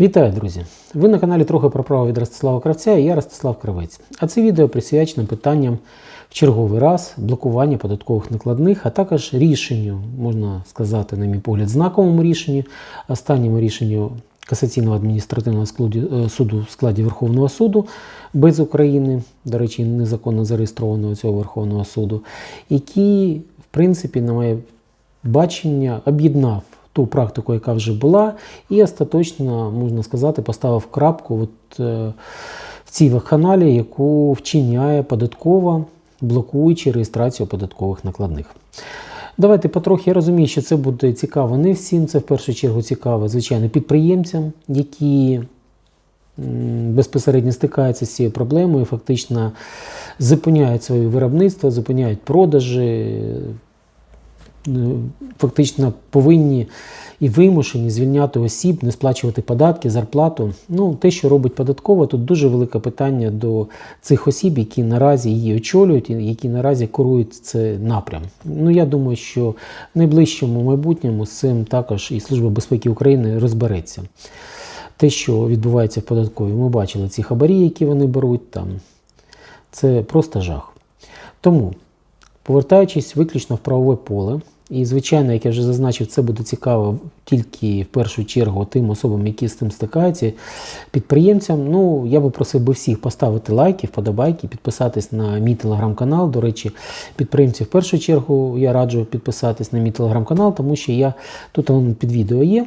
Вітаю, друзі! Ви на каналі трохи про право від Ростислава Кравця і я Ростислав Кравець. А це відео присвячено питанням в черговий раз блокування податкових накладних, а також рішенню, можна сказати, на мій погляд, знаковому рішенню, останньому рішенню касаційного адміністративного е, суду в складі Верховного суду без України, до речі, незаконно зареєстрованого цього Верховного суду, який, в принципі, на моє бачення об'єднав ту практику, яка вже була, і остаточно, можна сказати, поставив крапку от, е, в цій вакханалії, яку вчиняє податкова, блокуючи реєстрацію податкових накладних. Давайте потрохи я розумію, що це буде цікаво не всім. Це в першу чергу цікаво, звичайно, підприємцям, які безпосередньо стикаються з цією проблемою, фактично зупиняють своє виробництво, зупиняють продажі, фактично повинні і вимушені звільняти осіб, не сплачувати податки, зарплату. Ну, те, що робить податкова, тут дуже велике питання до цих осіб, які наразі її очолюють, і які наразі керують це напрям. Ну, я думаю, що в найближчому майбутньому з цим також і Служба безпеки України розбереться. Те, що відбувається в податковій, ми бачили ці хабарі, які вони беруть там. Це просто жах. Тому, повертаючись виключно в правове поле, і, звичайно, як я вже зазначив, це буде цікаво тільки в першу чергу тим особам, які з цим стикаються, підприємцям. Ну, я би просив би всіх поставити лайки, вподобайки, підписатись на мій телеграм-канал. До речі, підприємців в першу чергу я раджу підписатись на мій телеграм-канал, тому що я тут під відео є,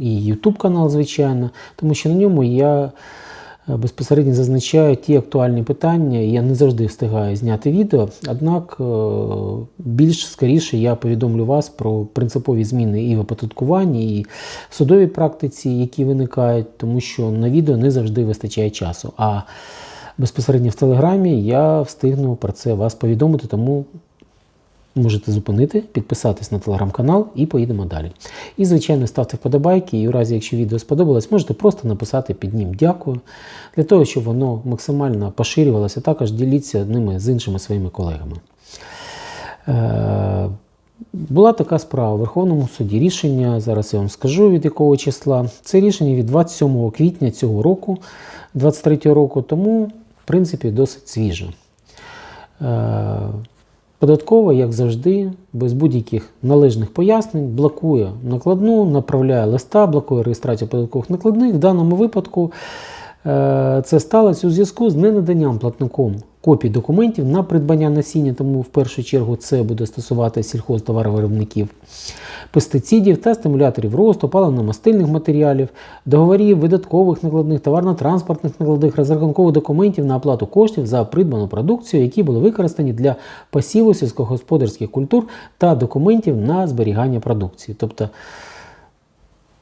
і YouTube канал, звичайно, тому що на ньому я безпосередньо зазначаю ті актуальні питання. Я не завжди встигаю зняти відео, однак е, більш скоріше я повідомлю вас про принципові зміни і в оподаткуванні, і в судовій практиці, які виникають, тому що на відео не завжди вистачає часу. А безпосередньо в Телеграмі я встигну про це вас повідомити, тому можете зупинити, підписатись на телеграм-канал і поїдемо далі. І, звичайно, ставте вподобайки, і у разі, якщо відео сподобалось, можете просто написати під ним дякую, для того, щоб воно максимально поширювалося, також діліться ними з іншими своїми колегами. Е, була така справа в Верховному суді. Рішення, зараз я вам скажу від якого числа. Це рішення від 27 квітня цього року, 23 року, тому, в принципі, досить свіже. Е, Податкова, як завжди, без будь-яких належних пояснень, блокує накладну, направляє листа, блокує реєстрацію податкових накладних. В даному випадку е, це сталося у зв'язку з ненаданням платником копій документів на придбання насіння, тому в першу чергу це буде стосувати сільхозтоваровиробників, пестицидів та стимуляторів росту, паливно-мастильних матеріалів, договорів, видаткових накладних, товарно-транспортних накладних, розрахункових документів на оплату коштів за придбану продукцію, які були використані для посіву сільськогосподарських культур та документів на зберігання продукції. Тобто,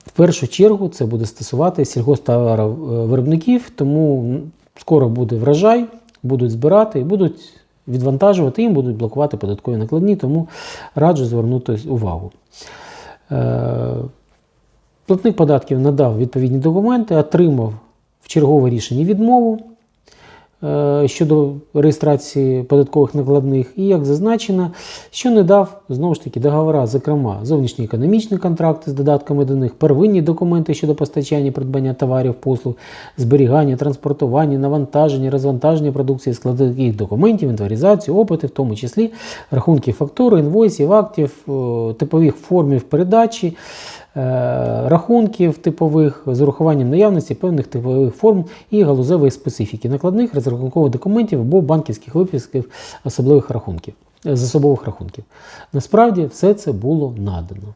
в першу чергу це буде стосувати сільгосптоваровиробників, тому скоро буде врожай, будуть збирати і будуть відвантажувати, їм будуть блокувати податкові накладні, тому раджу звернути увагу. Е, Платник податків надав відповідні документи, отримав в чергове рішення відмову щодо реєстрації податкових накладних, і як зазначено, що не дав знову ж таки договора, зокрема, зовнішні економічні контракти з додатками до них, первинні документи щодо постачання, придбання товарів, послуг, зберігання, транспортування, навантаження, розвантаження продукції, складових документів, інвентаризацію, опити, в тому числі рахунки фактури, інвойсів, актів, е, типових формів передачі. Е, Рахунків типових з урахуванням наявності певних типових форм і галузевої специфіки накладних розрахункових документів або банківських виписків особливих рахунків е, з особових рахунків. Насправді все це було надано.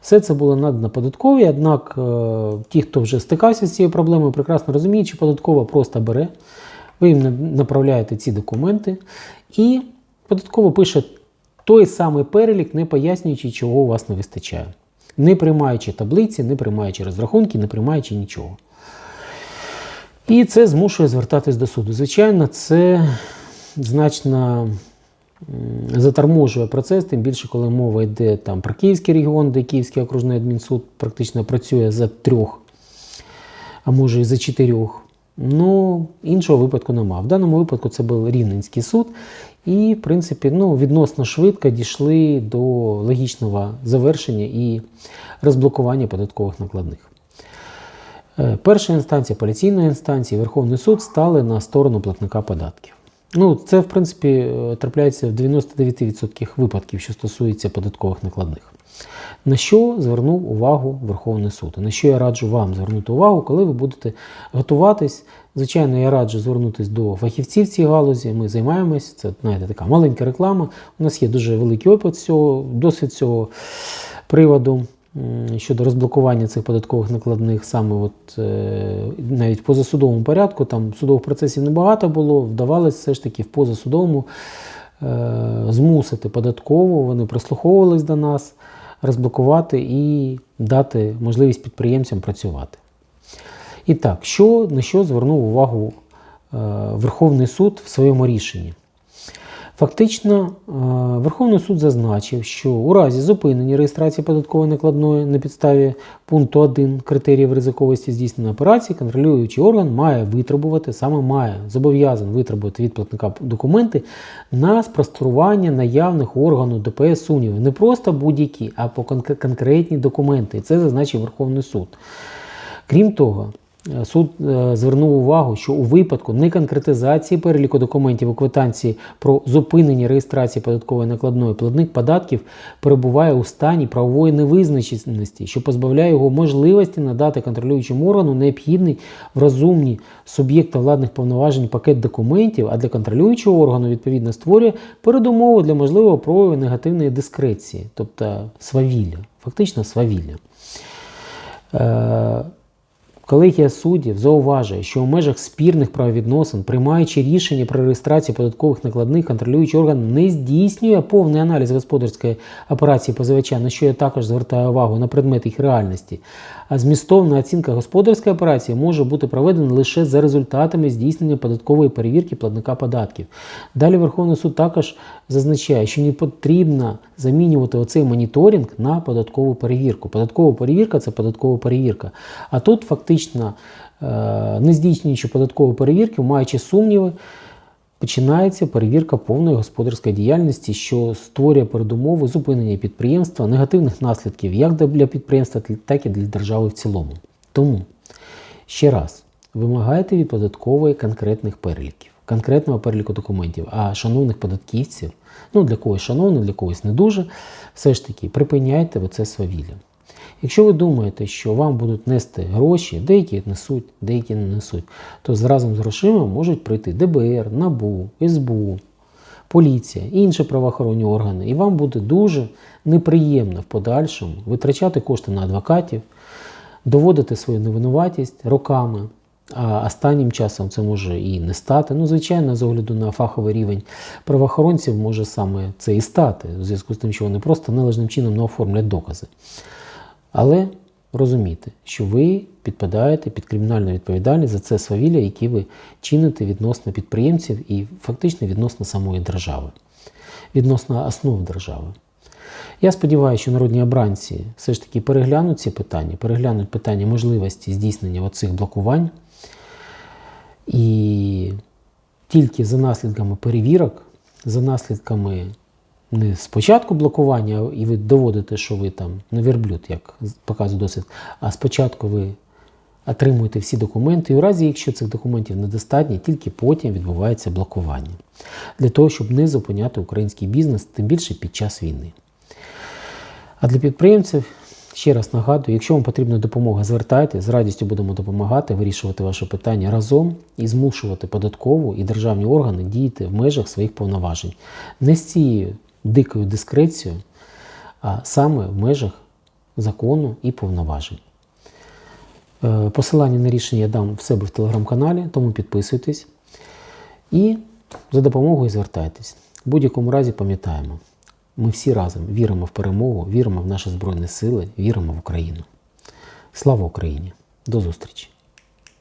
Все це було надано податковій, однак е, ті, хто вже стикався з цією проблемою, прекрасно розуміють, що податкова просто бере, ви їм направляєте ці документи, і податково пише той самий перелік, не пояснюючи, чого у вас не вистачає. Не приймаючи таблиці, не приймаючи розрахунки, не приймаючи нічого. І це змушує звертатись до суду. Звичайно, це значно заторможує процес, тим більше, коли мова йде там про Київський регіон, де Київський окружний адмінсуд практично працює за трьох, а може і за чотирьох. Ну, іншого випадку нема. В даному випадку це був Рівненський суд, і, в принципі, ну, відносно швидко дійшли до логічного завершення і розблокування податкових накладних. Е, Перша інстанція, апеляційна інстанція, Верховний суд стали на сторону платника податків. Ну, це, в принципі, е, трапляється в 99% випадків, що стосується податкових накладних. На що звернув увагу Верховний суд? На що я раджу вам звернути увагу, коли ви будете готуватись? Звичайно, я раджу звернутися до фахівців в цій галузі. Ми займаємось. Це знаєте, така маленька реклама. У нас є дуже великий опит цього, досвід цього приводу щодо розблокування цих податкових накладних, саме от, е, навіть в позасудовому порядку. Там судових процесів небагато було, вдавалося все ж таки в позасудовому е, змусити податкову, вони прислуховувались до нас, розблокувати і дати можливість підприємцям працювати. І так, що, на що звернув увагу е, Верховний суд в своєму рішенні? Фактично, е, Верховний суд зазначив, що у разі зупинення реєстрації податкової накладної на підставі пункту 1 критеріїв ризиковості здійснення операції, контролюючий орган має витребувати, саме має зобов'язаний витребувати від платника документи на спростування наявних органу ДПС сумнівів. Не просто будь-які, а по конкретні документи. Це зазначив Верховний суд. Крім того, суд е, звернув увагу, що у випадку неконкретизації переліку документів у квитанції про зупинення реєстрації податкової накладної платник податків перебуває у стані правової невизначеності, що позбавляє його можливості надати контролюючому органу необхідний в розумні суб'єкта владних повноважень пакет документів, а для контролюючого органу відповідно створює передумову для можливого прояву негативної дискреції, тобто свавілля, фактично свавілля. Колегія суддів зауважує, що у межах спірних правовідносин, приймаючи рішення про реєстрацію податкових накладних, контролюючий орган не здійснює повний аналіз господарської операції позивача, на що я також звертаю увагу на предмет їх реальності. А змістовна оцінка господарської операції може бути проведена лише за результатами здійснення податкової перевірки платника податків. Далі Верховний суд також зазначає, що не потрібно замінювати оцей моніторинг на податкову перевірку. Податкова перевірка це податкова перевірка. А тут фактично, е, не здійснюючи податкової перевірки, маючи сумніви, починається перевірка повної господарської діяльності, що створює передумови зупинення підприємства, негативних наслідків як для підприємства, так і для держави в цілому. Тому ще раз вимагайте від податкової конкретних переліків, конкретного переліку документів. А шановних податківців, ну для когось шановних, для когось не дуже, все ж таки припиняйте оце свавілля. Якщо ви думаєте, що вам будуть нести гроші, деякі несуть, деякі не несуть, то разом з грошима можуть прийти ДБР, НАБУ, СБУ, поліція і інші правоохоронні органи. І вам буде дуже неприємно в подальшому витрачати кошти на адвокатів, доводити свою невинуватість роками. А останнім часом це може і не стати. Ну, звичайно, з огляду на фаховий рівень правоохоронців може саме це і стати, у зв'язку з тим, що вони просто належним чином не оформлять докази. Але розумійте, що ви підпадаєте під кримінальну відповідальність за це свавілля, яке ви чините відносно підприємців і фактично відносно самої держави, відносно основ держави. Я сподіваюся, що народні обранці все ж таки переглянуть ці питання, переглянуть питання можливості здійснення оцих блокувань. І тільки за наслідками перевірок, за наслідками не спочатку блокування, і ви доводите, що ви там не верблюд, як показує досвід, а спочатку ви отримуєте всі документи, і у разі, якщо цих документів недостатньо, тільки потім відбувається блокування. Для того, щоб не зупиняти український бізнес, тим більше під час війни. А для підприємців ще раз нагадую, якщо вам потрібна допомога, звертайтеся, з радістю будемо допомагати вирішувати ваше питання разом і змушувати податкову і державні органи діяти в межах своїх повноважень. Не з цією дикою дискрецією, а саме в межах закону і повноважень. Е, Посилання на рішення я дам в себе в телеграм-каналі, тому підписуйтесь і за допомогою звертайтесь. В будь-якому разі пам'ятаємо, ми всі разом віримо в перемогу, віримо в наші Збройні Сили, віримо в Україну. Слава Україні! До зустрічі!